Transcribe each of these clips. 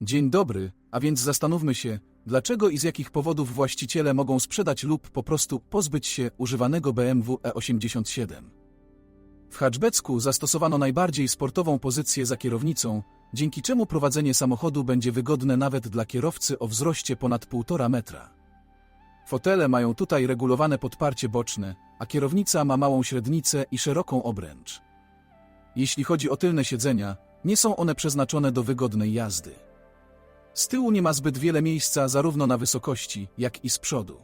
Dzień dobry, a więc zastanówmy się, dlaczego i z jakich powodów właściciele mogą sprzedać lub po prostu pozbyć się używanego BMW E87. W hatchbacku zastosowano najbardziej sportową pozycję za kierownicą, dzięki czemu prowadzenie samochodu będzie wygodne nawet dla kierowcy o wzroście ponad 1,5 metra. Fotele mają tutaj regulowane podparcie boczne, a kierownica ma małą średnicę i szeroką obręcz. Jeśli chodzi o tylne siedzenia, nie są one przeznaczone do wygodnej jazdy. Z tyłu nie ma zbyt wiele miejsca zarówno na wysokości, jak i z przodu.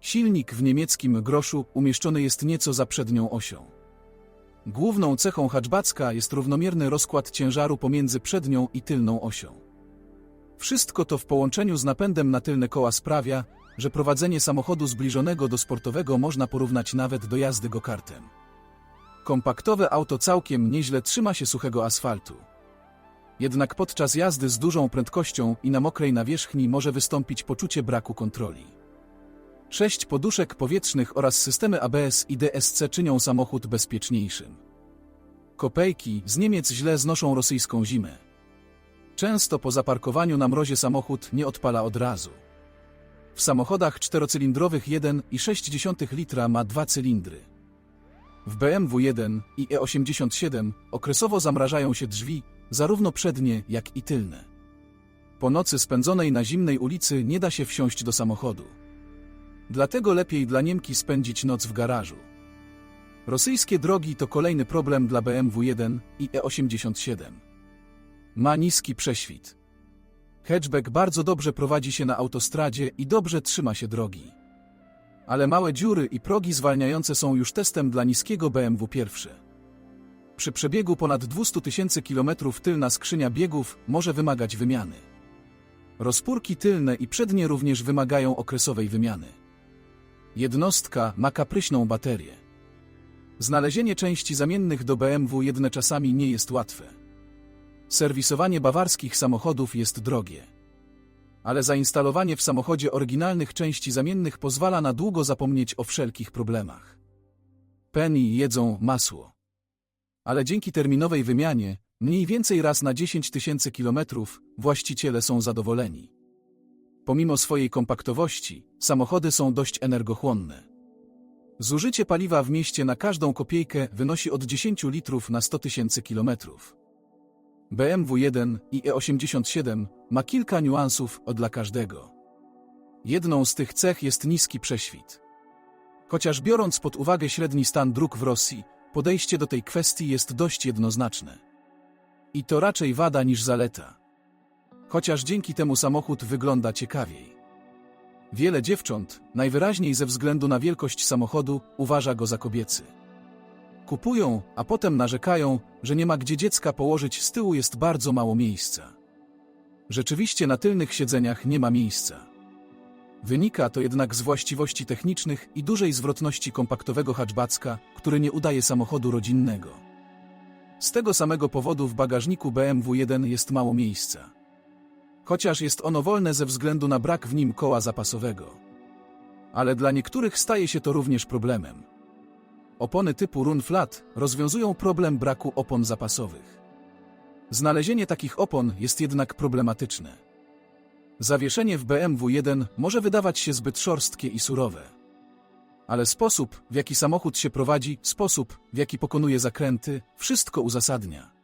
Silnik w niemieckim groszu umieszczony jest nieco za przednią osią. Główną cechą hatchbacka jest równomierny rozkład ciężaru pomiędzy przednią i tylną osią. Wszystko to w połączeniu z napędem na tylne koła sprawia, że prowadzenie samochodu zbliżonego do sportowego można porównać nawet do jazdy go-kartem. Kompaktowe auto całkiem nieźle trzyma się suchego asfaltu. Jednak podczas jazdy z dużą prędkością i na mokrej nawierzchni może wystąpić poczucie braku kontroli. Sześć poduszek powietrznych oraz systemy ABS i DSC czynią samochód bezpieczniejszym. Kopejki z Niemiec źle znoszą rosyjską zimę. Często po zaparkowaniu na mrozie samochód nie odpala od razu. W samochodach czterocylindrowych 1,6 litra ma dwa cylindry. W BMW 1 i E87 okresowo zamrażają się drzwi, zarówno przednie, jak i tylne. Po nocy spędzonej na zimnej ulicy nie da się wsiąść do samochodu. Dlatego lepiej dla Niemki spędzić noc w garażu. Rosyjskie drogi to kolejny problem dla BMW 1 i E87. Ma niski prześwit. Hatchback bardzo dobrze prowadzi się na autostradzie i dobrze trzyma się drogi. Ale małe dziury i progi zwalniające są już testem dla niskiego BMW pierwszy. Przy przebiegu ponad 200 tysięcy kilometrów tylna skrzynia biegów może wymagać wymiany. Rozpórki tylne i przednie również wymagają okresowej wymiany. Jednostka ma kapryśną baterię. Znalezienie części zamiennych do BMW jedne czasami nie jest łatwe. Serwisowanie bawarskich samochodów jest drogie. Ale zainstalowanie w samochodzie oryginalnych części zamiennych pozwala na długo zapomnieć o wszelkich problemach. Penny jedzą masło. Ale dzięki terminowej wymianie, mniej więcej raz na 10 tysięcy kilometrów, właściciele są zadowoleni. Pomimo swojej kompaktowości, samochody są dość energochłonne. Zużycie paliwa w mieście na każdą kopiejkę wynosi od 10 litrów na 100 tysięcy kilometrów. BMW 1 i E87 ma kilka niuansów dla każdego. Jedną z tych cech jest niski prześwit. Chociaż biorąc pod uwagę średni stan dróg w Rosji, podejście do tej kwestii jest dość jednoznaczne. I to raczej wada niż zaleta. Chociaż dzięki temu samochód wygląda ciekawiej. Wiele dziewcząt, najwyraźniej ze względu na wielkość samochodu, uważa go za kobiecy. Kupują, a potem narzekają, że nie ma gdzie dziecka położyć, z tyłu jest bardzo mało miejsca. Rzeczywiście na tylnych siedzeniach nie ma miejsca. Wynika to jednak z właściwości technicznych i dużej zwrotności kompaktowego hatchbacka, który nie udaje samochodu rodzinnego. Z tego samego powodu w bagażniku BMW 1 jest mało miejsca. Chociaż jest ono wolne ze względu na brak w nim koła zapasowego. Ale dla niektórych staje się to również problemem. Opony typu Run Flat rozwiązują problem braku opon zapasowych. Znalezienie takich opon jest jednak problematyczne. Zawieszenie w BMW 1 może wydawać się zbyt szorstkie i surowe. Ale sposób, w jaki samochód się prowadzi, sposób, w jaki pokonuje zakręty, wszystko uzasadnia.